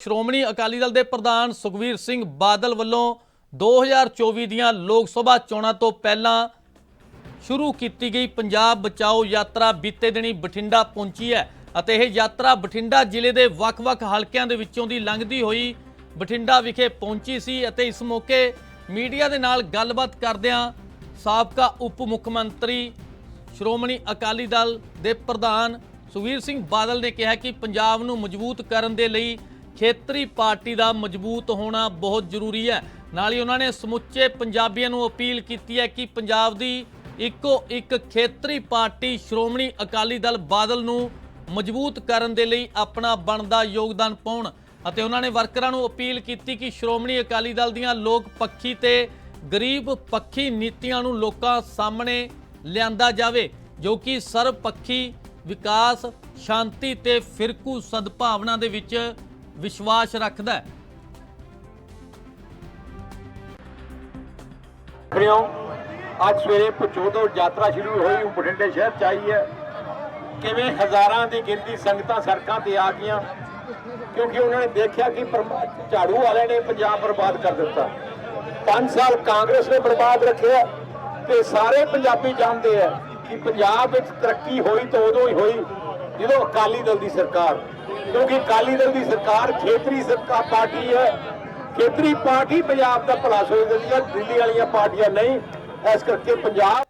ਸ਼੍ਰੋਮਣੀ ਅਕਾਲੀ ਦਲ ਦੇ ਪ੍ਰਧਾਨ ਸੁਖਵੀਰ ਸਿੰਘ ਬਾਦਲ ਵੱਲੋਂ 2024 ਦੀਆਂ ਲੋਕ ਸਭਾ ਚੋਣਾਂ ਤੋਂ ਪਹਿਲਾਂ ਸ਼ੁਰੂ ਕੀਤੀ ਗਈ ਪੰਜਾਬ ਬਚਾਓ ਯਾਤਰਾ ਬੀਤੇ ਦਿਨੀ ਬਠਿੰਡਾ ਪਹੁੰਚੀ ਹੈ ਅਤੇ ਇਹ ਯਾਤਰਾ ਬਠਿੰਡਾ ਜ਼ਿਲ੍ਹੇ ਦੇ ਵੱਖ-ਵੱਖ ਹਲਕਿਆਂ ਦੇ ਵਿੱਚੋਂ ਦੀ ਲੰਘਦੀ ਹੋਈ ਬਠਿੰਡਾ ਵਿਖੇ ਪਹੁੰਚੀ ਸੀ ਅਤੇ ਇਸ ਮੌਕੇ ਮੀਡੀਆ ਦੇ ਨਾਲ ਗੱਲਬਾਤ ਕਰਦਿਆਂ ਸਾਬਕਾ ਉਪ ਮੁੱਖ ਮੰਤਰੀ ਸ਼੍ਰੋਮਣੀ ਅਕਾਲੀ ਦਲ ਦੇ ਪ੍ਰਧਾਨ ਸੁਖਵੀਰ ਸਿੰਘ ਬਾਦਲ ਨੇ ਕਿਹਾ ਕਿ ਪੰਜਾਬ ਨੂੰ ਮਜ਼ਬੂਤ ਕਰਨ ਦੇ ਲਈ ਖੇਤਰੀ ਪਾਰਟੀ ਦਾ ਮਜ਼ਬੂਤ ਹੋਣਾ ਬਹੁਤ ਜ਼ਰੂਰੀ ਹੈ। ਨਾਲ ਹੀ ਉਹਨਾਂ ਨੇ ਸਮੁੱਚੇ ਪੰਜਾਬੀਆਂ ਨੂੰ ਅਪੀਲ ਕੀਤੀ ਹੈ ਕਿ ਪੰਜਾਬ ਦੀ ਇੱਕੋ ਇੱਕ ਖੇਤਰੀ ਪਾਰਟੀ ਸ਼੍ਰੋਮਣੀ ਅਕਾਲੀ ਦਲ ਬਾਦਲ ਨੂੰ ਮਜ਼ਬੂਤ ਕਰਨ ਦੇ ਲਈ ਆਪਣਾ ਬਣਦਾ ਯੋਗਦਾਨ ਪਾਉਣ ਅਤੇ ਉਹਨਾਂ ਨੇ ਵਰਕਰਾਂ ਨੂੰ ਅਪੀਲ ਕੀਤੀ ਕਿ ਸ਼੍ਰੋਮਣੀ ਅਕਾਲੀ ਦਲ ਦੀਆਂ ਲੋਕ ਪੱਖੀ ਤੇ ਗਰੀਬ ਪੱਖੀ ਨੀਤੀਆਂ ਨੂੰ ਲੋਕਾਂ ਸਾਹਮਣੇ ਲਿਆਂਦਾ ਜਾਵੇ, ਜੋ ਕਿ ਸਰਬਪੱਖੀ ਵਿਕਾਸ, ਸ਼ਾਂਤੀ ਤੇ ਫਿਰਕੂ ਸਦਭਾਵਨਾ ਦੇ ਵਿੱਚ ਵਿਸ਼ਵਾਸ ਰੱਖਦਾ ਹੈ। ਰਹੇ ਅੱਜ ਸਵੇਰੇ ਪਚੋਦੋ ਯਾਤਰਾ ਸ਼ੁਰੂ ਹੋਈ ਬਠਿੰਡੇ ਸ਼ਹਿਰ ਚ ਆਈ ਹੈ। ਕਿਵੇਂ ਹਜ਼ਾਰਾਂ ਦੀ ਗਿਣਤੀ ਸੰਗਤਾਂ ਸੜਕਾਂ ਤੇ ਆ ਗਈਆਂ, ਕਿਉਂਕਿ ਉਹਨਾਂ ਨੇ ਦੇਖਿਆ ਕਿ ਝਾੜੂ ਵਾਲਿਆਂ ਨੇ ਪੰਜਾਬ ਬਰਬਾਦ ਕਰ ਦਿੱਤਾ। 5 ਸਾਲ ਕਾਂਗਰਸ ਨੇ ਬਰਬਾਦ ਰੱਖਿਆ ਤੇ ਸਾਰੇ ਪੰਜਾਬੀ ਜਾਣਦੇ ਆ। ਕਿ ਪੰਜਾਬ ਵਿੱਚ ਤਰੱਕੀ ਹੋਈ ਤਾਂ ਉਦੋਂ ਹੀ ਹੋਈ ਜਦੋਂ ਅਕਾਲੀ ਦਲ ਦੀ ਸਰਕਾਰ। ਕਿਉਂਕਿ ਅਕਾਲੀ ਦਲ ਦੀ ਸਰਕਾਰ ਖੇਤਰੀ ਸਰਕਾਰ ਪਾਰਟੀ ਹੈ। ਖੇਤਰੀ ਪਾਰਟੀ ਪੰਜਾਬ ਦਾ ਭਲਾ ਸੋਚਦੀ ਹੈ, ਦਿੱਲੀ ਵਾਲੀਆਂ ਪਾਰਟੀਆਂ ਨਹੀਂ। ਇਸ ਕਰਕੇ ਪੰਜਾਬ